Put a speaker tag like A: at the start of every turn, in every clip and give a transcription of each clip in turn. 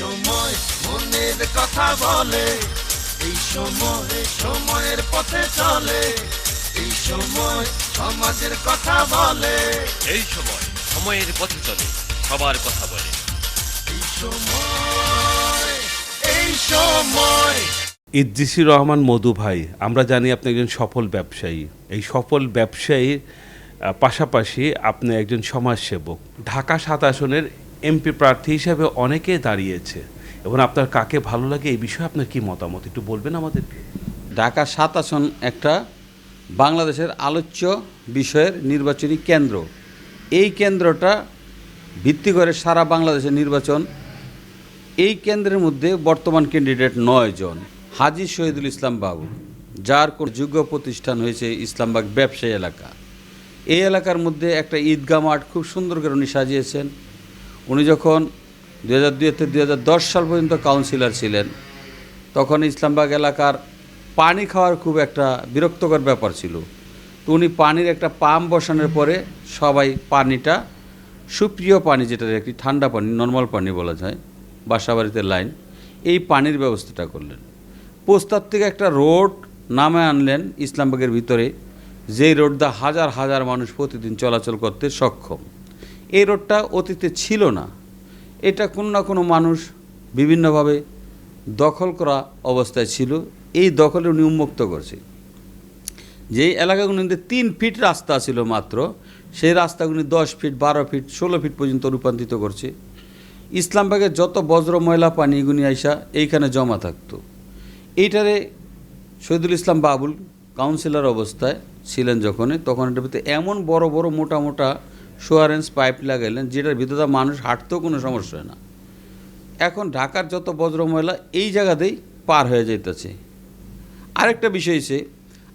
A: সময় মনের কথা বলে এই সময় সময়ের পথে চলে এই সময় সমাজের কথা বলে।
B: এই সময় সময়ের পথে চলে সবার কথা বলে।
A: এই সময় এই সময়।
C: ইদ্রিসি রহমান মধু ভাই আমরা জানি আপনি একজন সফল ব্যবসায়ী। এই সফল ব্যবসায়ীর পাশাপাশি আপনি একজন সমাজসেবক। ঢাকা সাত আসনের এমপি প্রার্থী হিসাবে অনেকে দাঁড়িয়েছে। এবং আপনার কাকে ভালো লাগে এই বিষয়ে আপনার কি মতামত? একটু বলবেন আমাদেরকে।
D: ঢাকা সাত আসন একটা বাংলাদেশের আলোচ্য বিষয়ের নির্বাচনী কেন্দ্র। এই কেন্দ্রটা ভিত্তি করে সারা বাংলাদেশের নির্বাচন। এই কেন্দ্রের মধ্যে বর্তমান ক্যান্ডিডেট নয় জন। হাজি শহীদুল ইসলাম বাবু, যার যোগ্য প্রতিষ্ঠান হয়েছে ইসলামবাগ ব্যবসায়ী এলাকা। এই এলাকার মধ্যে একটা ঈদগাহ মাঠ খুব সুন্দর করে উনি সাজিয়েছেন। উনি যখন দু হাজার দুই থেকে দুই হাজার দশ সাল পর্যন্ত কাউন্সিলর ছিলেন, তখন ইসলামবাগ এলাকার পানি খাওয়ার খুব একটা বিরক্তকর ব্যাপার ছিল। তো উনি পানির একটা পাম্প বসানোর পরে সবাই পানিটা, সুপ্রিয় পানি যেটা একটি ঠান্ডা পানি নর্মাল পানি বলা যায় বাসা বাড়িতে লাইন, এই পানির ব্যবস্থাটা করলেন। পোস্তার থেকে একটা রোড নামে আনলেন ইসলামবাগের ভিতরে, যেই রোডটা হাজার হাজার মানুষ প্রতিদিন চলাচল করতে সক্ষম। এই রোডটা অতীতে ছিল না। এটা কোনো না কোনো মানুষ বিভিন্নভাবে দখল করা অবস্থায় ছিল। এই দখলে উনি উন্মুক্ত করছে। যেই এলাকাগুলিতে তিন ফিট রাস্তা ছিল মাত্র, সেই রাস্তাগুলি দশ ফিট, বারো ফিট, ষোলো ফিট পর্যন্ত রূপান্তরিত করছে। ইসলামবাগের যত বজ্র, ময়লা, পানি এগুলি আইসা এইখানে জমা থাকতো। এইটারে শহীদুল ইসলাম বাবুল কাউন্সিলর অবস্থায় ছিলেন যখন তখন এটার ভিতরে এমন বড় বড় মোটা মোটা সোয়ারেন্স পাইপ লাগাইলেন, যেটার ভিতরে মানুষ হাঁটতেও কোনো সমস্যা হয় না। এখন ঢাকার যত বজ্র ময়লা এই জায়গাতেই পার হয়ে যাইতেছে। আরেকটা বিষয় হচ্ছে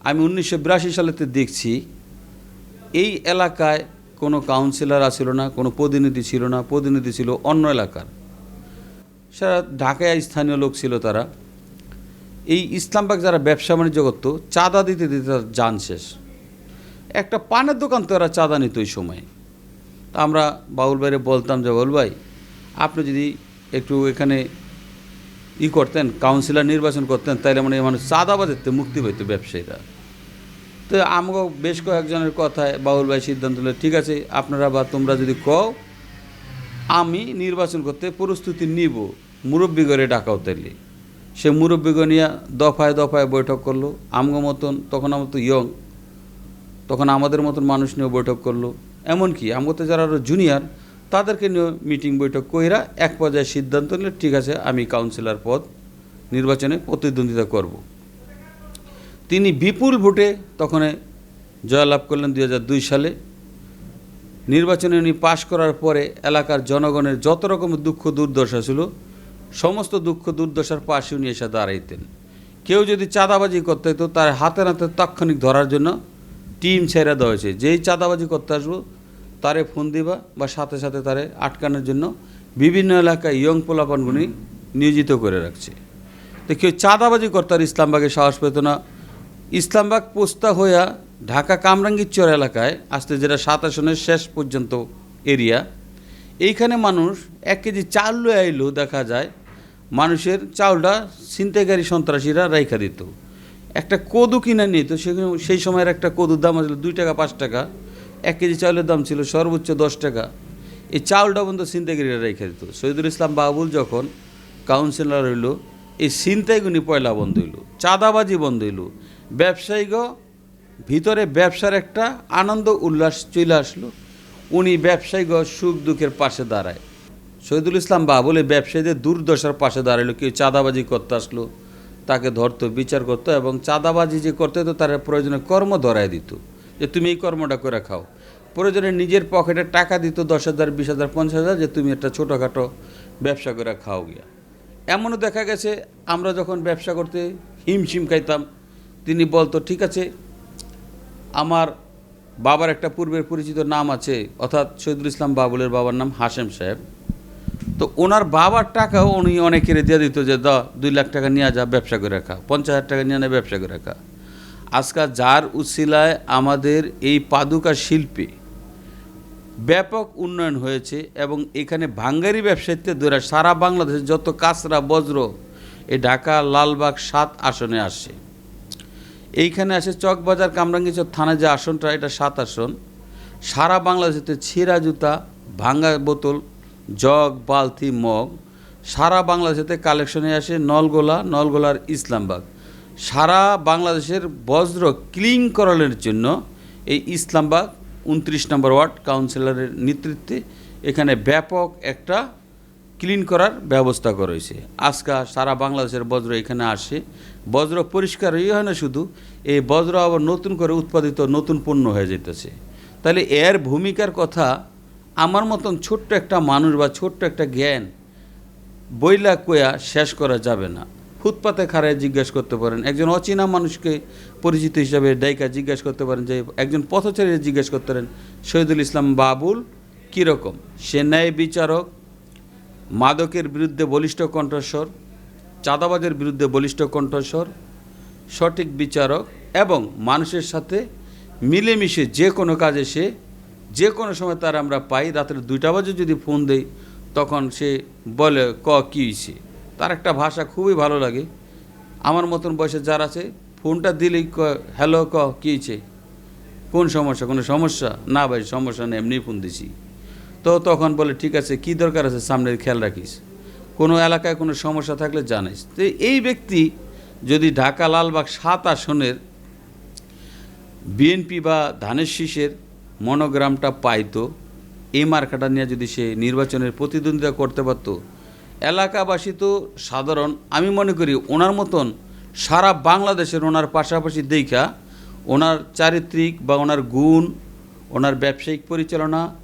D: আমি উনিশশো বিরাশি সালেতে দেখছি, এই এলাকায় কোনো কাউন্সিলর আসিল না, কোনো প্রতিনিধি ছিল না, প্রতিনিধি ছিল অন্য এলাকার। সারা ঢাকায় স্থানীয় লোক ছিল তারা। এই ইসলামবাগ যারা ব্যবসা বাণিজ্য করতো, চাঁদা দিতে দিতে তার যান শেষ। একটা পানের দোকান তো এরা চাঁদা নিত ওই সময়। তা আমরা বাউল ভাইরে বলতাম যে, বাউল ভাই, আপনি যদি একটু এখানে ই করতেন কাউন্সিলর নির্বাচন করতেন তাহলে মানে মানুষ চাঁদাবাজের থেকে মুক্তি পাইতো ব্যবসায়ীরা। তো আমাকে বেশ কয়েকজনের কথায় বাউল ভাই সিদ্ধান্ত নিল, ঠিক আছে, আপনারা বা তোমরা যদি কও, আমি নির্বাচন করতে প্রস্তুতি নিব। মুরব্বী করে ডাকাও তাইলে। সে মুরব্বীকে নিয়ে দফায় দফায় বৈঠক করল। আমগো মতন, তখন আমার তো ইয়ং তখন আমাদের মতন মানুষ নিয়ে বৈঠক করল। এমনকি আমগোতে যারা আরও জুনিয়র তাদেরকে নিয়ে মিটিং বৈঠক কইরা এক পর্যায়ে সিদ্ধান্ত নিলে, ঠিক আছে, আমি কাউন্সিলর পদ নির্বাচনে প্রতিদ্বন্দ্বিতা করব। তিনি বিপুল ভোটে তখন জয়লাভ করলেন দুই হাজার দুই সালে। নির্বাচনে উনি পাশ করার পরে এলাকার জনগণের যত রকমের দুঃখ দুর্দশা ছিল, সমস্ত দুঃখ দুর্দশার পাশে উনি এসে দাঁড়াইতেন। কেউ যদি চাঁদাবাজি করতে হতো তার হাতে নাতে তাৎক্ষণিক ধরার জন্য টিম ছেড়ে দেওয়া হয়েছে। যেই চাঁদাবাজি করতে আসব তারে ফোন দিবা বা সাথে সাথে তারে আটকানোর জন্য বিভিন্ন এলাকায় ইয়ং পোলাপনগুলি নিয়োজিত করে রাখছে। তো কেউ চাঁদাবাজি করতে আর ইসলামবাগে সাহস পেত না। ইসলামবাগ পোস্তা হইয়া ঢাকা কামরাঙ্গীরচর এলাকায় আসতে যেটা সাত আসনের শেষ পর্যন্ত এরিয়া, এইখানে মানুষ এক কেজি চাল লয়ে আইলেও দেখা যায় মানুষের চাউলটা ছিনতাইকারী সন্ত্রাসীরা রাইখা দিত। একটা কদু কিনে নিত, সেখানে সেই সময়ের একটা কদুর দাম ছিল দুই টাকা, পাঁচ টাকা। এক কেজি চাউলের দাম ছিল সর্বোচ্চ দশ টাকা। এই চাউলটা বন্ধু ছিনতাইকারীরা রেখে দিত। শহীদুল ইসলাম বাবুল যখন কাউন্সিলর হইল, এই ছিনতাইগুনি পয়লা বন্ধ হইল, চাঁদাবাজি বন্ধ হইল। ব্যবসায়ীগ ভিতরে ব্যবসার একটা আনন্দ, উল্লাস চলে আসলো। উনি ব্যবসায়ীগ সুখ দুঃখের পাশে দাঁড়ায়। শহীদুল ইসলাম বাবুল এই ব্যবসায়ীদের দুর্দশার পাশে দাঁড়াল কেউ চাঁদাবাজি করতে আসলো, তাকে ধরতো, বিচার করতো এবং চাঁদাবাজি যে করতে হতো, তার প্রয়োজনে কর্ম ধরায় দিত। যে তুমি এই কর্মটা করে খাও। প্রয়োজনে নিজের পকেটে টাকা দিত দশ হাজার, বিশ হাজার, পঞ্চাশ হাজার যে তুমি একটা ছোটোখাটো ব্যবসা করে খাও গিয়া। এমনও দেখা গেছে, আমরা যখন ব্যবসা করতে হিমশিম খাইতাম, তিনি বলতো, ঠিক আছে, আমার বাবার একটা পূর্বের পরিচিত নাম আছে, অর্থাৎ শহীদুল ইসলাম বাবুলের বাবার নাম হাসেম সাহেব। তো ওনার বাবার টাকাও উনি অনেকের দিয়ে দিত যে দ দুই লাখ টাকা নিয়ে যা ব্যবসা করে রাখা পঞ্চাশ হাজার টাকা নিয়ে ব্যবসা করে রাখা আজকাল যার উচ্ছিলায় আমাদের এই পাদুকা শিল্পে ব্যাপক উন্নয়ন হয়েছে এবং এখানে ভাঙ্গারি ব্যবসায়ীতে ধরে সারা বাংলাদেশে যত কাঁচরা, বজ্র, এই ঢাকা লালবাগ সাত আসনে আসে। এইখানে আসে চকবাজার কামরাঙ্গীচর থানা যে আসনটা, এটা সাত আসন। সারা বাংলাদেশেতে ছিঁড়া জুতা, ভাঙ্গা বোতল, জগ, বালতি, মগ, সারা বাংলাদেশেতে কালেকশনে আসে নলগোলা, নলগোলার ইসলামবাগ। সারা বাংলাদেশের বজ্র ক্লিন করানোর জন্য এই ইসলামবাগ উনত্রিশ নম্বর ওয়ার্ড কাউন্সিলরের নেতৃত্বে এখানে ব্যাপক একটা ক্লিন করার ব্যবস্থা করা হয়েছে। আজকা সারা বাংলাদেশের বজ্র এখানে আসে। বজ্র পরিষ্কার হয়ে হয় না শুধু, এই বজ্র আবার নতুন করে উৎপাদিত নতুন পণ্য হয়ে যেতেছে। তাহলে এর ভূমিকার কথা আমার মতন ছোট্ট একটা মানুষ বা ছোট্ট একটা জ্ঞান বইলা কোয়া শেষ করা যাবে না। ফুটপাতে খাড়ায় জিজ্ঞেস করতে পারেন। একজন অচেনা মানুষকে পরিচিত হিসাবে ডাইকা জিজ্ঞেস করতে পারেন যে, একজন পথচারী জিজ্ঞেস করতে পারেন, শহীদুল ইসলাম বাবুল কীরকম সে ন্যায় বিচারক, মাদকের বিরুদ্ধে বলিষ্ঠ কণ্ঠস্বর, চাঁদাবাজের বিরুদ্ধে বলিষ্ঠ কণ্ঠস্বর, সঠিক বিচারক এবং মানুষের সাথে মিলেমিশে যে কোনো কাজে সে, যে কোনো সময় তার আমরা পাই। রাত্রে দুইটা বাজে যদি ফোন দেই, তখন সে বলে, ক, কী হয়েছে তার একটা ভাষা খুবই ভালো লাগে। আমার মতন বয়সে যার আছে, ফোনটা দিলেই ক হ্যালো, ক, কী হয়েছে কোন সমস্যা? কোনো সমস্যা? না ভাই, সমস্যা নেই এমনি ফোন দিছি। তো তখন বলে, ঠিক আছে, কি দরকার আছে সামনে খেয়াল রাখিস। কোনো এলাকায় কোনো সমস্যা থাকলে জানিস তো এই ব্যক্তি যদি ঢাকা লালবাগ সাত আসনের বিএনপি বা ধানের শীষের মনোগ্রামটা পাইতো, এই মার্কাটা নিয়ে যদি সে নির্বাচনের প্রতিদ্বন্দ্বিতা করতে পারতো এলাকাবাসী তো সাধারণ। আমি মনে করি ওনার মতন সারা বাংলাদেশের ওনার পাশাপাশি দেখা ওনার চারিত্রিক বা ওনার গুণ, ওনার ব্যবসায়িক পরিচালনা,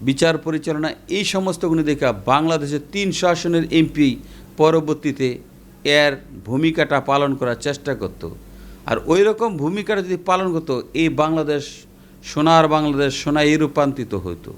D: বিচার পরিচালনা, এই সমস্ত গুণে দেখা বাংলাদেশের তিনশো আসনের এমপি পরবর্তীতে এর ভূমিকাটা পালন করার চেষ্টা করত। আর ওই রকম ভূমিকাটা যদি পালন করতো, এই বাংলাদেশ, সোনার বাংলাদেশ, সোনায় রূপান্তরিত হতো